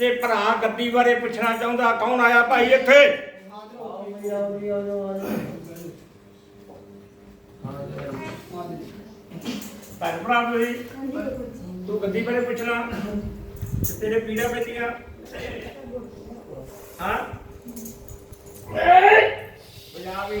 ਤੇ ਭਰਾ ਗੱਦੀ ਬਾਰੇ ਪੁੱਛਣਾ ਚਾਹੁੰਦਾ, ਕੌਣ ਆਇਆ ਭਾਈ ਇੱਥੇ? ਭੈਣ ਭਰਾ ਤੁਸੀਂ, ਤੂੰ ਗੱਦੀ ਬਾਰੇ ਪੁੱਛਣਾ, ਤੇ ਤੇਰੇ ਪੀੜਾ ਪੈਂਦੀਆਂ ਹਾਂ? ਪੰਜਾਬੀ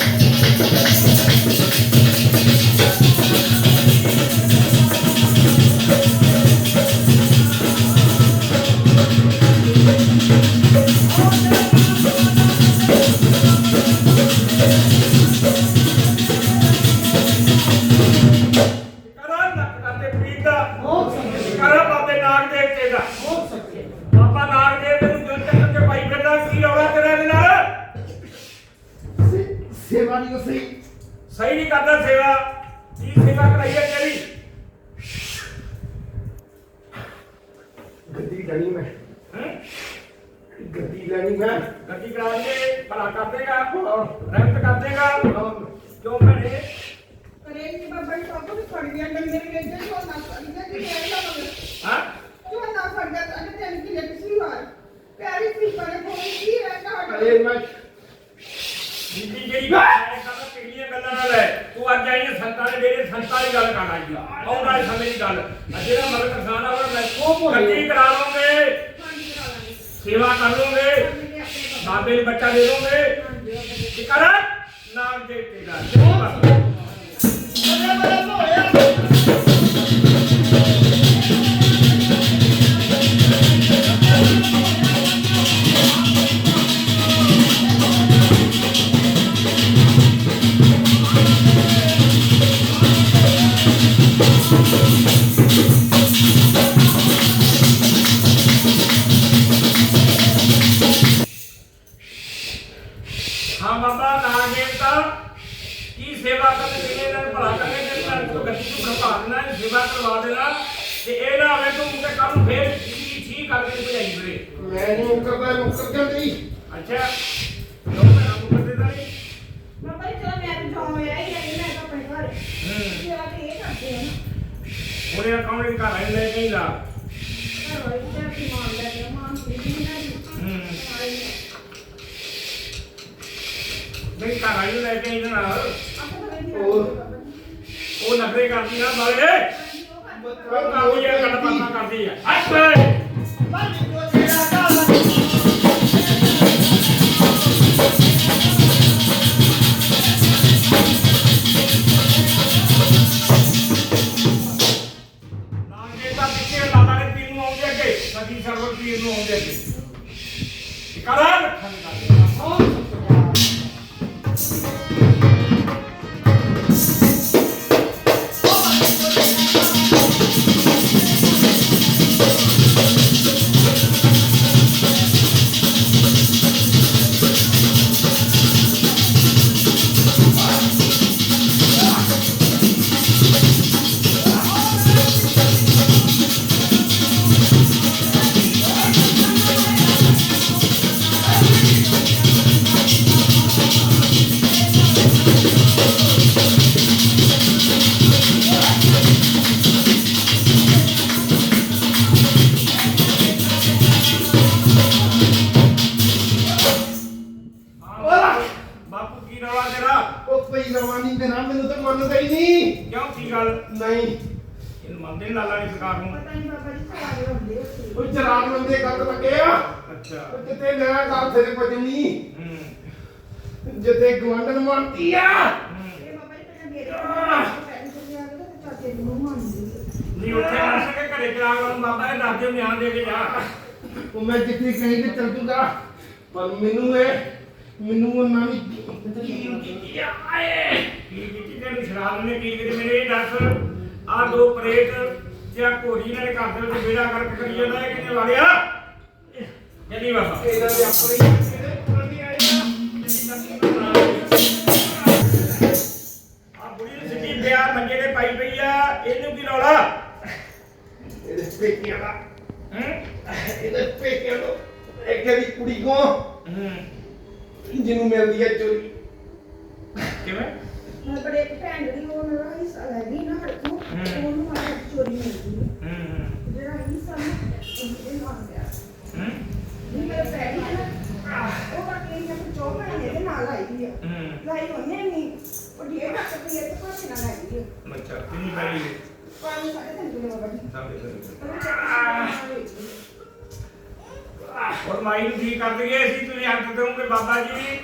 ਕੀ ਸੇਵਾ ਕਰਾਈ ਹੈ ਤੇਰੀ? ਗੱਡੀ ਲੈਣੀ ਮੈਂ। ਹੈਂ? ਗੱਡੀ ਲੈਣੀ ਮੈਂ। ਗੱਡੀ ਕਰਾ ਕੇ ਭਲਾ ਕਰ ਦੇਗਾ ਰਹਿਮਤ ਕਰ ਦੇਗਾ। ਕਿਉਂ ਭੈਣੇ ਕਰੇਗੀ ਬਾਬਾ ਜੀ ਸਭ ਕੁਝ ਫੜ ਗਿਆ ਡੰਗਰ ਵੇਚੇ ਜੋ ਨਾ ਫੜ ਗਿਆ ਕਿ ਇਹ ਨਾ ਮਗਰ ਹਾਂ? ਜੋ ਨਾ ਫੜ ਗਿਆ ਤਾਂ ਅਜੇ ਤੈਨੂੰ ਕਿ ਪਿਛਲੀ ਵਾਰ ਪਿਆਰੀ ਸੀ ਪਰ ਕੋਈ ਕੀ ਰਹਿੰਦਾ ਅਰੇ ਮੈਂ ਬੀਬੀ ਜਿਹੜੀ ਗੱਲ ਕਿਹੜੀਆਂ ਗੱਲਾਂ ਨਾਲ ਹੈ? ਤੂੰ ਅੱਜ ਆਈ ਹੈ ਸੰਤਾਂ ਦੇ ਡੇਰੇ ਸੰਤਾਂ ਦੀ ਗੱਲ ਕਰ ਆਈ ਆ। ਆਉਣ ਵਾਲੇ ਸਮੇਂ ਦੀ ਗੱਲ? ਆ ਜਿਹੜਾ ਮਗਰ ਕਿਸਾਨ ਆ ਉਹ ਮੈਂ ਗੱਡੀ ਕਰਾ ਲਓਗੇ ਸੇਵਾ ਕਰ ਲਓਗੇ ਬਾਬੇ ਨੂੰ ਬੱਚਾ ਦੇ ਦੋਗੇ। ਕੀ ਕਰ ਨਾਮ ਦੇ ਕੇ ਦਾ ਹਾਂ ਮੈਂ ਨਹੀਂ ਮੁੱਕਰਦਾ ਮੁੱਕਰ ਜਾਂਦੀ ਅੱਛਾ। ਲੋਕ ਨਾ ਮੁਕਰ ਦੇਦਾ ਨਹੀਂ ਬਾਬਾ ਜੀ ਚਲੋ ਮੈਂ ਤਾਂ ਜਾਉਂ ਆਇਆ ਹੀ ਆਈ ਮੈਂ ਤਾਂ ਆਪਣੇ ਘਰ। ਹੂੰ। ਜਿਹੜਾ ਕਿ ਇਹ ਕਰਦੇ ਆ ਨਾ। ਉਹਨੇ ਅਕਾਊਂਟ ਦੇ ਘਰ ਆਏ ਲੈ ਕੇ ਹੀ ਲਾ। ਘਰ ਵਾਲੇ ਜਿਹੜਾ ਕਿ ਮਾਨ ਲੈ ਕੇ ਮਾਨ ਕੁੜੀ ਨਹੀਂ ਨਾ ਹੂੰ। ਨਹੀਂ ਘਰ ਆਏ ਲੈ ਕੇ ਹੀ ਨਾਲ। ਉਹ ਨਖਰੇ ਕਰਦੀ ਨਾ ਬਾਲੇ ਉਹ ਕਰਦੀ ਆ ਕੱਟ ਪਾਸਾ ਕਰਦੀ। ਆ। ਅੱਛਾ। ਸਰਵਰ ਪੀਰ ਨੂੰ ਆਉਂਦੇ ਅੱਗੇ ਕਰਾਂ ਬੰਦੇ ਗੱਲ ਲੱਗੇ ਆ। ਅੱਛਾ। ਜਿੱਤੇ ਨया ਘਰ ਤੇਰੇ ਪਜਣੀ ਹੂੰ। ਜਿੱਤੇ ਗਵੰਡਨ ਮਾਰਤੀ ਆ। ਨਹੀਂ ਉੱਥੇ ਸਕੇ ਘਰੇ ਬਾਬਾ ਇਹ ਨਿਆਂ ਦੇ ਕੇ ਜਾ। ਉਹ ਮੈਂ ਜਿੱਥੇ ਕਹੀਂ ਤੇ ਚੱਲ ਜੂਗਾ ਪਰ ਮੈਨੂੰ ਇਹ ਮੈਨੂੰ ਉਹਨਾਂ ਨੇ ਕੀ ਕੀ ਆਏ। ਕੀ ਕੀਤੀ ਤੈਨੂੰ ਸ਼ਰਾਬ ਨੇ ਕੀ ਕੀਤੀ? ਮੇਰੇ ਇਹ ਦੱਸ ਆ ਦੋ ਪ੍ਰੇਤ ਤੇ ਆ ਘੋੜੀ ਨਾਲ ਘਰ ਦੇ ਵਿੱਚ ਬੇੜਾ ਕਰਕੇ ਕਰੀ ਜਾਂਦਾ ਇਹ ਕਿੰਨੇ ਵਾਲਿਆ ਜਦੀ ਵਸਾ ਇਹਨਾਂ ਦੇ ਆਪਣੇ ਕਿਹੜੇ ਪੁਰਾਣੇ ਆਏ ਆ ਆ ਬੁੜੀ ਨੂੰ ਸਿੱਧੀ ਪਿਆ ਮੰਜੇ ਤੇ ਪਾਈ ਪਈ ਆ ਇਹਨੂੰ ਕੀ ਰੌਲਾ ਇਹਦੇ ਪੇਕਿਆਂ ਦਾ। ਹੂੰ? ਇਹਦੇ ਪੇਕਿਆਂ ਨੂੰ ਇੱਕ ਦੀ ਕੁੜੀ ਕੋ ਹੂੰ। ਜਿਹਨੂੰ ਮਿਲਦੀ ਹੈ ਚੋਰੀ। ਕਿਵੇਂ? ਮੈਂ ਬੜੇ ਇੱਕ ਭੈਣ ਦੀ ਉਹ ਮੇਰਾ ਹਿੱਸਾ ਲੈ ਗਈ ਨਾ ਹੜਕੂ। ਉਹਨੂੰ ਚੋਰੀ ਮਿਲਦੀ ਹੈ ਹੂੰ ਹੂੰ। ਜਿਹੜਾ ਹਿੱਸਾ ਨਾ ਉਹਦੇ ਨਾਲ ਗਿਆ। ਹੂੰ। ਇਹ ਮੇਰੇ ਪੈਰੀ ਹੈ ਨਾ ਉਹ ਬਾਕੀ ਇਹ ਕਿ ਚੋਪ ਹੈ ਇਹਦੇ ਨਾਲ ਆਈ ਦੀ ਆ। ਹੂੰ। ਲਾਈ ਉਹਨੇ ਨਹੀਂ। ਉਹ ਢੇਰ ਲੱਖ ਰੁਪਏ ਤੇ ਪਾਸੇ ਨਾਲ ਆਈ ਦੀ ਆ। ਅੱਛਾ ਕਿੰਨੀ ਪੈਰੀ ਪਾਣੀ ਸਾਡੇ ਤੇ ਦੇ ਬਾਬਾ ਜੀ ਸਾਡੇ ਕੇ ਔਰ ਮਾਈ ਨੂੰ ਠੀਕ ਕਰ ਦਈਏ ਅਸੀਂ ਤੁਸੀਂ ਹੱਥ ਦੇਵੋਗੇ ਬਾਬਾ ਜੀ?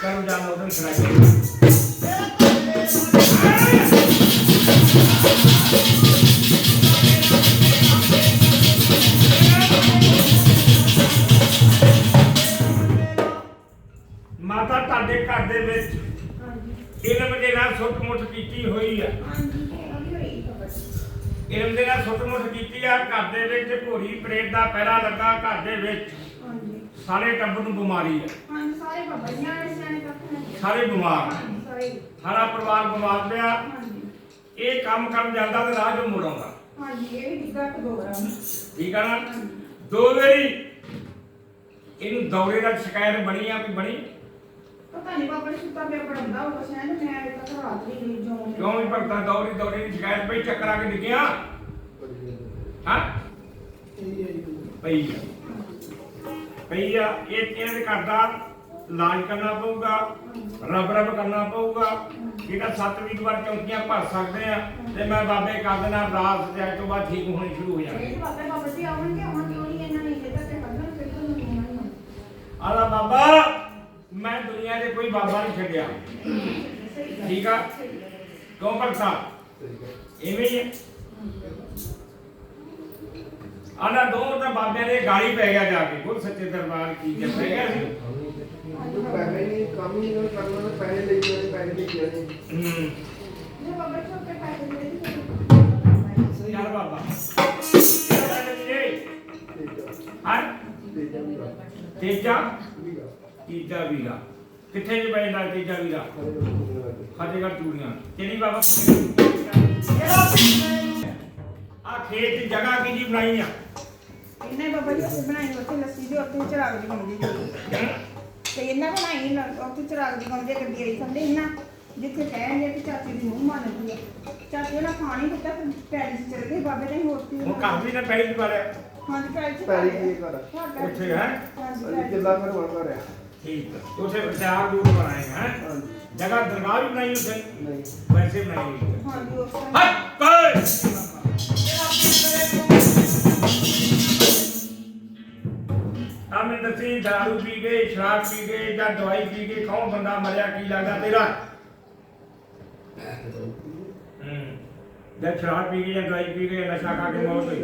ਕਰਮ ਜਾਨ ਉਹਨੂੰ ਸੁਣਾਈਏ ਮਾਤਾ ਤੁਹਾਡੇ ਘਰ ਦੇ ਵਿੱਚ ਇਲਮ ਦੇ ਨਾਲ ਸੁੱਟ ਮੁੱਠ ਕੀਤੀ ਹੋਈ ਆ। ਇਲਮ ਦੇ ਨਾਲ ਸੁੱਟ ਮੁੱਠ ਕੀਤੀ ਆ ਘਰ ਦੇ ਵਿੱਚ ਭੋਰੀ ਪ੍ਰੇਤ ਦਾ ਪਹਿਰਾ ਲੱਗਾ ਘਰ ਦੇ ਵਿੱਚ ਸਾਰੇ ਟੱਬਰ ਨੂੰ ਬਿਮਾਰੀ ਆ। ਸਾਰੇ ਬਿਮਾਰ। ਸਾਰੇ। ਪਰਿਵਾਰ ਬਿਮਾਰ ਪਿਆ। ਇਹ ਕੰਮ ਕਰਨ ਜਾਂਦਾ ਤੇ ਰਾਹ ਮੁੜ ਆਉਂਦਾ। ਹਾਂਜੀ ਇਹ ਵੀ ਡਿੱਗਾ ਕਿ ਦੋ ਗ੍ਰਾਮ ਠੀਕ ਆ ਨਾ? ਦੋ ਵਾਰੀ ਇਹਨੂੰ ਦੌਰੇ ਦਾ ਸ਼ਿਕਾਇਤ ਬਣੀ ਆ ਵੀ ਬਣੀ? ਪਤਾ ਨਹੀਂ ਬਾਬਾ ਜੀ ਸੁੱਤਾ ਪਿਆ ਪੜਾਉਂਦਾ ਉਹ ਸ਼ਾਇਦ ਮੈਂ ਤੱਕ ਰਾਤ ਨਹੀਂ ਗਈ ਜੋ ਕਿਉਂ ਵੀ ਭਗਤਾਂ ਦੌਰੀ ਦੌਰੇ ਦੀ ਸ਼ਿਕਾਇਤ ਪਈ ਚੱਕਰ ਆ ਕੇ ਡਿੱਗਿਆ? ਹਾਂ? ਪਈ ਆ ਪਈ ਆ। ਇਹ ਇਹਨਾਂ ਦੇ? ਘਰ ਇਲਾਜ ਕਰਨਾ ਪਊਗਾ ਰੱਬ ਰੱਬ ਕਰਨਾ ਪਊਗਾ। ਜਿਹੜਾ ਸੱਤ ਵੀਰਵਾਰ ਚੌਂਕੀਆਂ ਭਰ ਸਕਦੇ ਆ ਤੇ ਮੈਂ ਬਾਬੇ ਕਰ ਦੇਣਾ ਅਰਦਾਸ ਤੇ ਤੋਂ ਬਾਅਦ ਠੀਕ ਹੋਣੀ ਸ਼ੁਰੂ ਹੋ ਜਾਣੀ। ਬਾਬਾ ਬਾਬਾ ਜੀ ਆਉਣਗੇ ਆਉਣ ਕਿਉਂ ਨਹੀਂ ਇਹਨਾਂ ਨੇ ਇਹ ਤਾਂ ਤੇ ਹੱਥਾਂ ਤੇ ਕੋਈ ਨਹੀਂ ਆਉਣਾ ਆਲਾ ਬਾਬਾ ਮੈਂ ਦੁਨੀਆ ਦੇ ਕੋਈ ਬਾਬਾ ਨਹੀਂ ਛੱਡਿਆ। ਠੀਕ ਆ। ਕਿਉਂ ਭਗਤਾ ਇਵੇਂ ਹੀ ਆਲਾ ਦੋ ਤਾਂ ਬਾਬਿਆਂ ਦੇ ਗਾਲੀ ਪੈ ਗਿਆ ਜਾ ਕੇ ਗੁਰ ਸੱਚੇ ਦਰਬਾਰ ਕੀ ਜਦ ਪੈ ਗਿਆ ਸੀ ਪੈਸੇ ਨਹੀਂ ਕੰਮ ਹੀ ਨਹੀਂ ਕਰਨਾ ਤੇ ਪੈਸੇ ਲਈ ਜਾਣੇ ਪੈਸੇ ਲਈ ਜਾਣੇ ਹੂੰ ਜੇ ਜੀ ਉੱਤੇ ਯਾਰ ਬਾਬਾ। ਕਿਹੜਾ ਪਿੰਡ ਜੀ ਹਾਂ? ਤੇਜਾ ਤੀਜਾ ਵੀਰਾ। ਕਿੱਥੇ ਜੀ ਪੈਂਦਾ ਤੀਜਾ ਵੀਰਾ? ਫਤਿਹਗੜ੍ਹ ਚੂੜੀਆਂ। ਕਿਹੜੀ ਬਾਬਾ? ਆ ਖੇਤ ਦੀ ਜਗ੍ਹਾ ਕਿਹਦੀ ਬਣਾਈ ਆ? ਇਹਨੇ ਬਾਬਾ ਜੀ ਉੱਥੇ ਬਣਾਈ ਉੱਥੇ ਲੱਸੀ ਦੇ ਉੱਥੇ ਚਿਰਾਗ ਦੀ ਗੰਦੀ ਤੇ ਇਹਨਾਂ ਬਣਾਈ ਨਾ ਉੱਥੇ ਚਿਰਾਗ ਦੀ ਗੰਦੀ ਗੱਡੀ ਆਈ ਸੰਦੇ ਇਹਨਾਂ ਜਿੱਥੇ ਕਹਿੰਦੇ ਕਿ ਚਾਚੀ ਦੀ ਮੂੰਹ ਮੰਨਦੀ ਆ। ਚਾਚੀ ਉਹਨਾਂ ਖਾਣੀ ਦਿੱਤਾ ਤੇ ਪੈਰੀ ਚ ਚਲੇ ਗਏ ਬਾਬੇ ਨੇ ਹੋਰ ਕੀ ਹੁਣ ਘਰ ਵੀ ਨਾ ਪੈਲੀ ਦੀ ਬਾਰੇ ਹਾਂਜੀ ਪੈਰੀ ਚ ਪੈਰੀ ਕੀ ਕਰ ਉੱਥੇ ਹੈ? ਹਾਂਜੀ ਚ। ਕਿੱਲਾ ਫਿਰ ਵਰਗਾ ਰਿਹਾ ਠੀਕ ਹੈ ਉੱਥੇ ਵਿਚਾਰ ਦੂਰ ਬਣਾਏ ਹੈ? ਜਗ੍ਹਾ ਦਰਗਾਹ ਵੀ ਬਣਾਈ ਉੱਥੇ? ਨਹੀਂ। ਵੈਸੇ ਬਣਾਈ ਹੋਈ ਹੈ ਹਾਂਜੀ ਹਟ! ਕੋਈ ਆਮੇ ਦੱਸੀ ਦਾਰੂ ਪੀ ਗਏ ਸ਼ਰਾਬ ਪੀ ਗਏ ਜਾਂ ਦਵਾਈ ਪੀ ਕੇ ਕੌਣ ਬੰਦਾ ਮਰਿਆ ਕੀ ਲੱਗਦਾ ਤੇਰਾ ਹੂੰ ਜਾਂ ਸ਼ਰਾਬ ਪੀ ਗਏ ਜਾਂ ਦਵਾਈ ਪੀ ਗਏ ਜਾਂ ਨਸ਼ਾ ਖਾ ਕੇ ਮੌਤ ਹੋਈ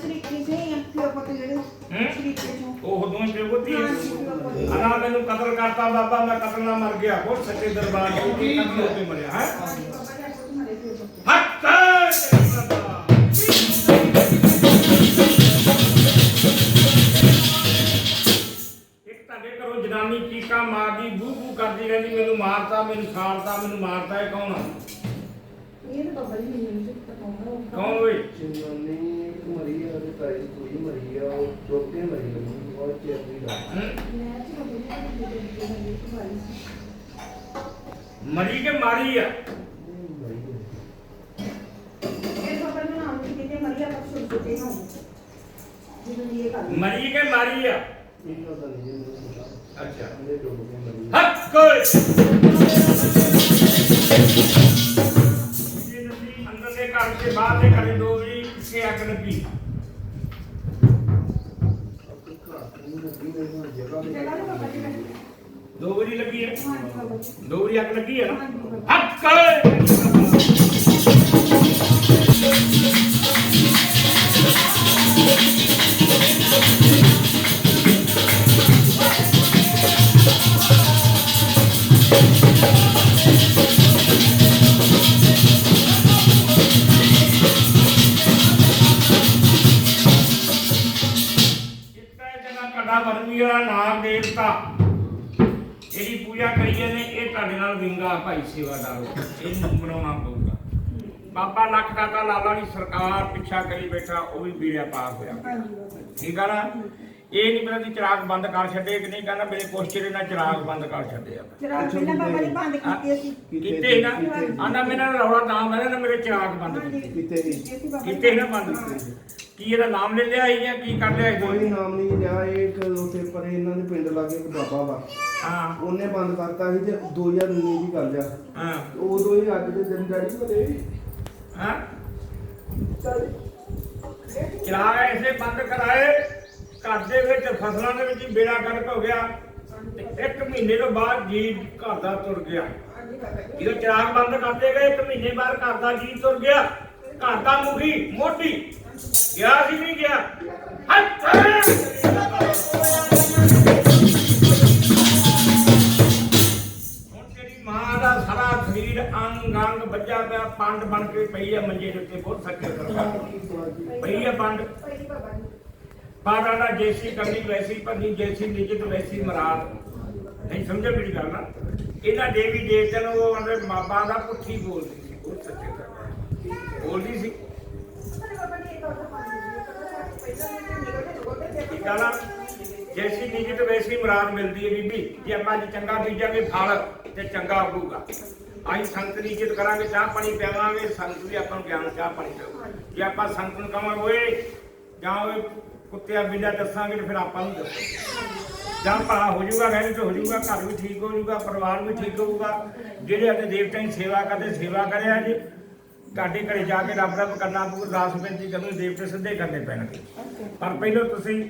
ਸ਼ਰੀਕੀ ਸੇ ਹੀ ਆ ਪਿਓ ਪੁੱਤ ਜਿਹੜੇ ਹੂੰ? ਸ਼ਰੀਕੇ ਚੋਂ। ਉਹ ਦੋਵੇਂ ਪਿਓ। ਅਨਾ ਮੈਨੂੰ ਕਤਲ ਕਰਤਾ ਬਾਬਾ ਮੈਂ ਕਤਲ ਨਾਲ ਮਰ ਗਿਆ। ਬਹੁਤ ਸੱਚੇ ਦਰਬਾਰ ਦੇ ਕੀ ਕਤਲ ਹੋ ਕੇ ਮਰਿਆ ਹੈ? ਬਾਬਾ ਜੀ ਪੁੱਤ ਮਰੇ ਪਿਓ ਪੁੱਤ। ਹੱਥ ਤੇਰੀ ਬਾਬਾ ਇੱਕ ਤੁਹਾਡੇ ਘਰੋਂ ਜਨਾਨੀ ਚੀਕਾਂ ਮਾਰਦੀ ਬੂ ਬੂ ਕਰਦੀ ਰਹਿੰਦੀ ਮੈਨੂੰ ਮਾਰਤਾ ਮੈਨੂੰ ਸਾੜਤਾ ਮੈਨੂੰ ਮਾਰਤਾ ਇਹ ਕੌਣ ਆ? ਇਹ ਤਾਂ ਬਾਬਾ ਜੀ ਮੈਨੂੰ ਨਹੀਂ ਪਤਾ ਕੌਣ ਕੌਣ ਓਏ ਜਿੰਨੀ ਇੱਕ ਮਰੀ ਆ ਉਹਦੇ ਭਾਈ ਦੀ ਕੁੜੀ ਮਰੀ ਆ ਉਹ ਚੋਕੇ ਮਰੀ ਆ ਬਹੁਤ ਚਿਰ ਦੀ ਗੱਲ ਹੂੰ? ਮੈਂ ਤੇ ਬਾਬਾ ਜੀ ਦੇ ਦੇ ਦੇ ਦੇ ਵਾਲੀ ਸੀ ਮਰੀ ਕੇ ਮਾਰੀ ਆ ਨਹੀਂ ਮਰੀ। ਇਹ ਨਾਮ ਕਿਤੇ ਮਰੀਆ ਜਦੋਂ ਇਹ ਮਰੀ ਕੇ ਮਾਰੀ ਆ? ਇਹਨਾਂ ਦਾ ਨਹੀਂ ਮੈਨੂੰ ਪਤਾ। ਅੱਛਾ। ਡੁੱਬ ਕੇ ਮਰੀ ਕੋਈ ਅੰਦਰ ਦੇ ਘਰ ਦੇ ਬਾਹਰ ਦੇ ਘਰੇ ਦੋ ਵੀ ਕਿਸੇ ਅੱਗ ਲੱਗੀ। ਦੋ ਵਾਰੀ ਲੱਗੀ ਹੈ? ਦੋ ਵਾਰੀ ਅੱਗ ਲੱਗੀ ਹੈ ਨਾ? ਹਾਂਜੀ। ਬਾਬਾ ਹੱਥ ਕੋਈ ਲਾ ਭਾਈ ਸੇਵਾਦਾਰ ਇਹਨੂੰ ਬਣਾਉਣਾ ਪਊਗਾ। ਬਾਬਾ ਲੱਖ ਦਾਤਾ ਲਾਲਾ ਦੀ ਸਰਕਾਰ ਪਿੱਛਾ ਕਰੀ ਬੈਠਾ ਉਹ ਵੀ ਬੀੜਿਆ ਪਾਰ ਹੋਇਆ। ਠੀਕ ਆ ਨਾ? ਇਹ ਨਹੀਂ ਪਤਾ ਕਿ ਚਿਰਾਗ ਬੰਦ ਕਰ ਛੱਡੇ ਕਿ ਨਹੀਂ ਕਹਿੰਦਾ ਮੇਰੇ ਕੋਸ਼ਚੇ ਨਾਲ ਚਿਰਾਗ ਬੰਦ ਕਰ ਛੱਡੇ ਆ। ਚਿਰਾਗ ਪਹਿਲਾਂ ਬਾਬਾ ਜੀ ਬੰਦ ਕੀਤੇ ਸੀ। ਕੀਤੇ ਸੀ ਨਾ? ਆਂਦਾ ਮੇਰਾ ਰੌਲਾ ਤਾਂ ਮੈਂ ਨਾ ਮੇਰੇ ਚਿਰਾਗ ਬੰਦ ਕੀਤੇ। ਕਿਤੇ ਨਾ ਬੰਦ ਕੀ ਇਹਦਾ ਨਾਮ ਲੈ ਲਿਆ ਜਾਂ ਕੀ ਕਰ ਲਿਆ ਇਹ? ਕੋਈ ਨਾਮ ਨਹੀਂ ਲਿਆ ਇਹ ਇੱਕ ਉੱਥੇ ਪਰੇ ਇਹਨਾਂ ਦੇ ਪਿੰਡ ਲਾਗੇ ਇੱਕ ਬਾਬਾ ਵਾ। ਹਾਂ। ਉਹਨੇ ਬੰਦ ਕਰਤਾ ਸੀ ਤੇ 2019 ਦੀ ਗੱਲ ਆ ਹਾਂ। ਉਦੋਂ ਹੀ ਅੱਜ ਦੇ ਦਿਨ ਡੈਡੀ ਬਣੇ ਹਾਂ। ਚਿਰਾਗ ਐਸੇ ਬੰਦ ਕਰਾਏ ਘਰ ਦੇ ਵਿੱਚ ਫਸਲਾਂ ਦੇ ਵਿੱਚ ਹੀ ਬੇੜਾ ਗਰਕ ਹੋ ਗਿਆ। ਤੇ ਇੱਕ ਮਹੀਨੇ ਤੋਂ ਬਾਅਦ ਜੀ ਘਰ ਦਾ ਤੁਰ ਗਿਆ। ਜਦੋਂ ਚਿਰਾਗ ਬੰਦ ਕਰਦੇ ਗਏ ਇੱਕ ਮਹੀਨੇ ਬਾਅਦ ਘਰ ਦਾ ਜੀ ਤੁਰ ਗਿਆ। ਘਰ ਦਾ ਮੁਖੀ ਮੋਢੀ ਗਿਆ ਸੀ ਨਹੀਂ ਗਿਆ? ਹੁਣ ਤੇਰੀ ਮਾਂ ਦਾ ਸਾਰਾ ਸਰੀਰ ਅੰਗ ਅੰਗ ਬੱਜਾ ਪਿਆ, ਪੰਡ ਬਣ ਕੇ ਪਈ ਆ ਮੰਜੇ ਦੇ ਉੱਤੇ, ਬਹੁਤ ਸੱਚੇ ਦਰਬਾਰ ਪਈ ਆ ਪੰਡ। ਭਾਈ ਦਾ ਜੈਸੀ ਕਰਨੀ ਵੈਸੀ ਭਰਨੀ, ਜੈਸੀ ਨਿਜਤ ਵੈਸੀ ਮਰਾਦ। ਨਹੀਂ ਸਮਝਿਆ ਮੇਰੀ ਗੱਲ ਨਾ। ਇਹਨਾਂ ਦੇਵੀ ਦੇਵਤਿਆਂ ਨੂੰ ਉਹ ਮਾਪਾ ਦਾ ਪੁੱਠੀ ਬੋਲਦੀ ਸੀ ਉਹ ਸੱਚੇ ਦਰਬਾਰ ਬੋਲਦੀ ਸੀ। ਠੀਕ ਜੈਸੀ ਨਿਜਤ ਵੈਸੀ ਮੁਰਾਦ ਮਿਲਦੀ ਹੈ ਬੀਬੀ, ਜੇ ਆਪਾਂ ਅੱਜ ਚੰਗਾ ਬੀਜਾਂਗੇ ਫਲ ਤੇ ਚੰਗਾ ਉਗੂਗਾ। ਅਸੀਂ ਸੰਤ ਦੀ ਇੱਜ਼ਤ ਕਰਾਂਗੇ, ਚਾਹ ਪਾਣੀ ਪਿਆਵਾਂਗੇ ਸੰਤ ਵੀ ਆਪਾਂ ਨੂੰ ਗਿਆਨ ਚਾਹ ਪਾਣੀ ਦੇਊਗਾ ਜੇ ਆਪਾਂ ਸੰਤ ਨੂੰ ਕਹਾਂਗੇ ਓਏ, ਜਾਂ ਓਏ ਕੁੱਤਿਆਂ ਬਿੱਲਾ ਦੱਸਾਂਗੇ ਤੇ ਫਿਰ ਆਪਾਂ ਨੂੰ ਦੱਸੋ। ਜਾਂ ਭਲਾ ਹੋ ਜਾਊਗਾ ਕਹਿੰਦੇ ਤੇ ਹੋ ਜਾਊਗਾ, ਘਰ ਵੀ ਠੀਕ ਹੋ ਜਾਊਗਾ, ਪਰਿਵਾਰ ਵੀ ਠੀਕ ਹੋਊਗਾ। ਜਿਹੜੇ ਆਪਣੇ ਦੇਵਤਿਆਂ ਦੀ ਸੇਵਾ ਕਰਦੇ, ਸੇਵਾ ਕਰਿਆ ਜੀ ਤੁਹਾਡੇ ਘਰੇ ਜਾ ਕੇ ਰੱਬ ਰੱਬ ਕਰਨਾ ਪਊ ਅਰਦਾਸ ਬੇਨਤੀ ਕਰਨੀ ਦੇਵਤੇ ਸਿੱਧੇ ਕਰਨੇ ਪੈਣਗੇ। ਪਰ ਪਹਿਲਾਂ ਤੁਸੀਂ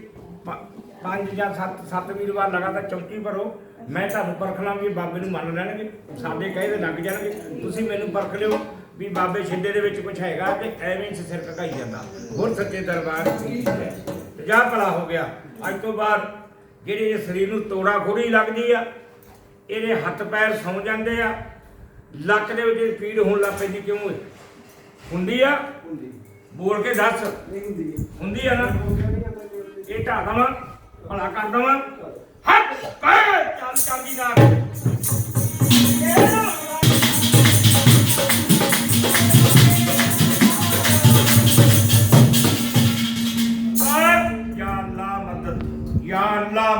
ਪ- ਪੰਜ ਜਾਂ ਸੱਤ ਸੱਤ ਵੀਰਵਾਰ ਲਗਾਤਾਰ ਚੌਕੀ ਭਰੋ। ਮੈਂ ਤੁਹਾਨੂੰ ਪਰਖ ਲਾਂ ਵੀ ਬਾਬੇ ਨੂੰ ਮੰਨ ਲੈਣਗੇ। ਸਾਡੇ ਕਹੇ ਦੇ ਲੱਗ ਜਾਣਗੇ। ਤੁਸੀਂ ਮੈਨੂੰ ਪਰਖ ਲਿਓ ਵੀ ਬਾਬੇ ਛਿੰਦੇ ਦੇ ਵਿੱਚ ਕੁਝ ਹੈਗਾ ਤੇ ਐਵੇਂ ਹੀ ਸਿਰ ਕਕਾਈ ਜਾਂਦਾ। ਹੋਰ ਸੱਚੇ ਦਰਬਾਰ ਠੀਕ ਹੈ। ਤੇ ਜਾ ਭਲਾ ਹੋ ਗਿਆ। ਅੱਜ ਤੋਂ ਬਾਅਦ ਜਿਹੜੇ ਇਹ ਸਰੀਰ ਨੂੰ ਤੋੜਾ ਖੋੜੀ ਲੱਗਦੀ ਆ ਇਹਦੇ ਹੱਥ ਪੈਰ ਸੌ ਜਾਂਦੇ ਆ। ਲੱਕ ਦੇ ਵਿੱਚ ਪੀੜ ਹੋਣ ਲੱਗ ਪੈਂਦੀ ਕਿਉਂ? ਹੁੰਦੀ ਆ? ਹੁੰਦੀ। ਬੋਲ ਕੇ ਦੱਸ। ਨਹੀਂ ਹੁੰਦੀ। ਹੁੰਦੀ ਆ ਨਾ? ਇਹ ਢਾ ਦਵਾਂ ਭਲਾ ਕਰ ਦਵਾਂ। ਹੱਥ ਪੈ ਚੱਲ ਚੱਲਦੀ ਨਾਲ।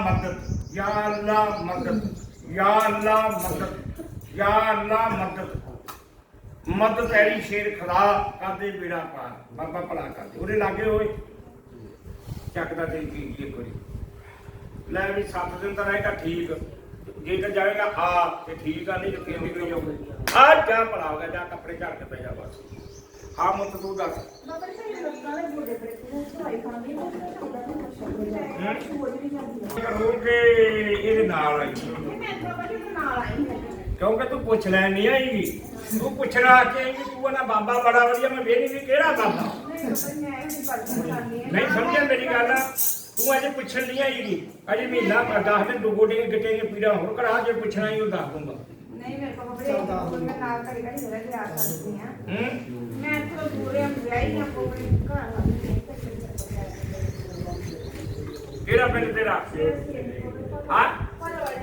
ਮਦਦ ਯਾ ਅੱਲਾ ਮਦਦ ਯਾ ਅੱਲਾ ਮਦਦ ਯਾ ਅੱਲਾ ਮਦਦ। ਮਦਦ ਤੇਰੀ ਸ਼ੇਰ ਖੁਦਾ ਕਰਦੇ ਬੇੜਾ ਪਾਰ ਬਾਬਾ ਭਲਾ ਕਰਦੇ। ਉਹਦੇ ਲਾਗੇ ਹੋਏ। ਚੱਕਦਾ ਤੇ ਕੀ ਇੱਕ ਵਾਰੀ। ਲੈ ਵੀ 7 ਦਿਨ ਤਾਂ ਰਹੇਗਾ ਠੀਕ। ਜੇ ਤਾਂ ਜਾਏਗਾ ਆ ਤੇ ਠੀਕ ਆ ਨਹੀਂ ਤੇ ਫੇਰ ਨਿਕਲ ਜਾਊਗਾ ਆ ਜਾ ਭਲਾ ਹੋ ਗਿਆ ਜਾ ਕੱਪੜੇ ਝਾੜ ਕੇ ਪੈ ਜਾ ਬਸ। ਆ ਮੁੱਤ ਤੂੰ ਦੱਸ। ਬਾਬਾ ਜੀ ਲੋਕਾਂ ਦੇ ਬੋਲੇ ਬੜੇ ਤੇ ਚੜਾਈ ਖਾਂਦੇ ਨੇ ਉਹਦਾ ਵੀ ਮੁਸ਼ਕਲ ਹੈ। ਜਾਂਦੀ ਹੈ ਹੋ ਕੇ ਇਹਦੇ ਨਾਲ ਆਈ। ਮੈਂ ਬਾਬਾ ਜੀ ਨਾਲ ਆਈ ਹਾਂ। ਕਿਉਂਕਿ ਤੂੰ ਪੁੱਛ ਲੈ ਨਹੀਂ ਆਈਗੀ ਤੂੰ ਪੁੱਛਣਾ ਆ ਕੇ ਆਏਂਗੀ ਤੂੰ ਨਾ ਬਾਬਾ ਬੜਾ ਵਧੀਆ ਮੈਂ ਵੇਖੀ ਵੀ ਕਿਹੜਾ ਬਾਬਾ। ਨਹੀਂ ਇਹ ਸਮਝਿਆ ਮੇਰੀ ਗੱਲ? ਤੂੰ ਅਜੇ ਪੁੱਛਣ ਨਹੀਂ ਆਈਗੀ ਅਜੇ ਮਹੀਨਾ ਪਰ 10 ਦਿਨ ਡੁਗੋਟੇ ਗਿੱਟੇ ਦੀਆਂ ਪੀੜਾ ਹੋਰ ਕਰਾ ਜੇ ਪੁੱਛਣਾ ਹੀ ਉਹ ਦੱਸ ਦੂੰਗਾ ਨਹੀਂ ਮੇਰੇ ਕੋਲ ਬੜੇ ਮੈਂ ਨਾਲ ਕਰੀ ਕਰੀ ਜਿਹੜਾ ਲਿਆ ਸਕਦੀ ਹਾਂ। ਹੂੰ? ਮੈਂ ਇੱਥੋਂ ਦੂਰੇ ਹਾਂ ਵਿਆਹੀ ਹਾਂ ਕੋਲ ਘਰ ਕਿਹੜਾ ਪਿੰਡ ਤੇਰਾ? ਹਾਂ?